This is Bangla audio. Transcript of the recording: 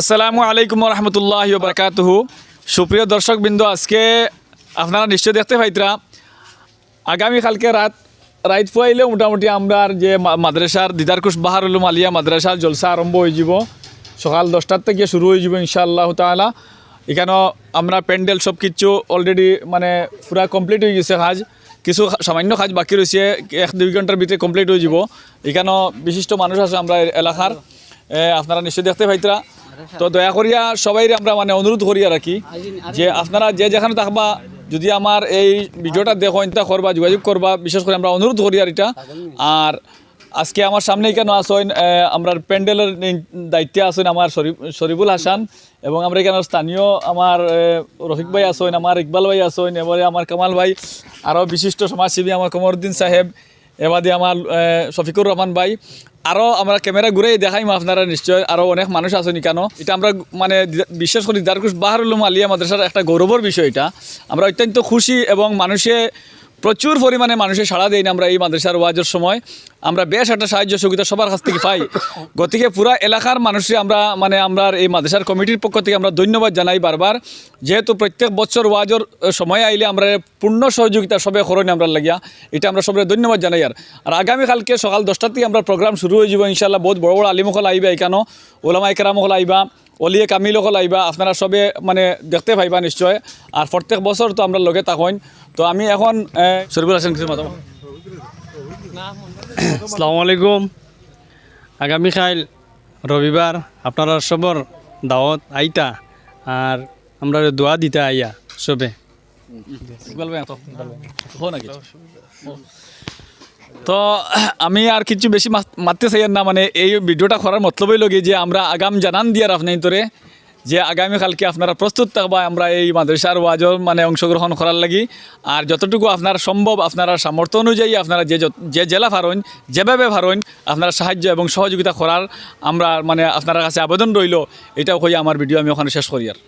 আসসালামু আলাইকুম রহমতুল্লাহ বারকাতুহু সুপ্রিয় দর্শকবৃন্দ, আজকে আপনারা নিশ্চয় দেখতে পাইতরা আগামীকালকে রাত রাইত ফুয়াইলে মোটামুটি আমরা যে মাদ্রাসার দিদারকুশ বাহারুল আলিয়া মাদ্রাসার জলসা আরম্ভ হয়ে যাব। সকাল দশটার থেকে শুরু হয়ে যাব ইনশাআল্লাহ তালা এখানেও আমরা প্যান্ডেল সব কিছু অলরেডি মানে পুরা কমপ্লিট হয়ে গেছে কাজ। কিছু সামান্য কাজ বাকি রয়েছে, এক দুই ঘণ্টার ভিতরে কমপ্লিট হয়ে যাব। এখানেও বিশিষ্ট মানুষ আছে আমরা এলাকার। আপনারা নিশ্চয়ই দেখতে পাইতরা। তো দয়া করিয়া সবাই আমরা মানে অনুরোধ করিয়া রাখি যে আপনারা যে যেখানে থাকবা, যদি আমার এই ভিডিওটা দেখো, ইন্তা করবা, যোগাযোগ করবা, বিশেষ করে আমরা অনুরোধ করি আর এটা। আর আজকে আমার সামনে কেন আসেন আমরা প্যান্ডেলের দায়িত্বে আছেন আমার শরীফ শরীফুল হাসান এবং আমরা এখানে স্থানীয় আমার রফিক ভাই আসেন, আমার ইকবাল ভাই আসেন, এবারে আমার কামাল ভাই, আরও বিশিষ্ট সমাজসেবী আমার কমরুদ্দিন সাহেব এবাদে আমার শফিকুর রহমান ভাই আরও আমরা ক্যামেরা ঘুরে দেখাইম আপনারা নিশ্চয় আরও অনেক মানুষ আছেন কেন? এটা আমরা মানে বিশ্বাস বিশেষ করে দারকুশ বাহারুলুম আলিয়া মাদ্রাসার একটা গৌরবর বিষয় এটা। আমরা অত্যন্ত খুশি এবং মানুষে প্রচুর পরিমাণে মানুষের সাড়া দেয় না আমরা এই মাদ্রাসার ওয়াজের সময়। আমরা বেশ একটা সাহায্য সুবিধা সবার কাছ থেকে পাই। গতিকে পুরা এলাকার মানুষে আমরা মানে আমরা এই মাদ্রাসার কমিটির পক্ষ থেকে আমরা ধন্যবাদ জানাই বারবার। যেহেতু প্রত্যেক বছর ওয়াজের সময় আইলে আমরা পূর্ণ সহযোগিতা সবে করণে আমরা লাগিয়া, এটা আমরা সবাই ধন্যবাদ জানাই আর। আর আগামীকালকে সকাল দশটার থেকে আমরা প্রোগ্রাম শুরু হয়ে যাব ইনশাল্লাহ বহুত বড় বড় আলিমকল আইবা এখানেও ওলামা আইবা। অলিয়ে কামিলকল আইবা আপনারা সবে মানে দেখতে পাইবা নিশ্চয়। আর প্রত্যেক বছর তো আমরা লগে থাকেন তো আমি এখন শরীফুল হাসান কিছু মাতাম আসসালামু আলাইকুম। আগামীকাল রবিবার আপনারা সবর দাওয়াত আইতা আর আমরা দোয়া দিতে আইয়া সবে। ইকবাল ভাই তো নাকি? তো, আমি আর কিছু বেশি মারতে চাই না মানে এই ভিডিওটা করার মতলবই লগে যে আমরা আগাম জানান দিয়ার আপনার তোরে, যে আগামীকালকে আপনারা প্রস্তুত থাকবা, আমরা এই মাদ্রাসার ওয়াজর মানে অংশগ্রহণ করার লাগি। আর যতটুকু আপনার সম্ভব আপনারা সামর্থ্য অনুযায়ী আপনারা যে যে জেলা ফারইন যেভাবে ফারইন আপনারা সাহায্য এবং সহযোগিতা করার আমরা মানে আপনার কাছে আবেদন রইল, এটাও কই আমার ভিডিও আমি ওখানে শেষ করি আর।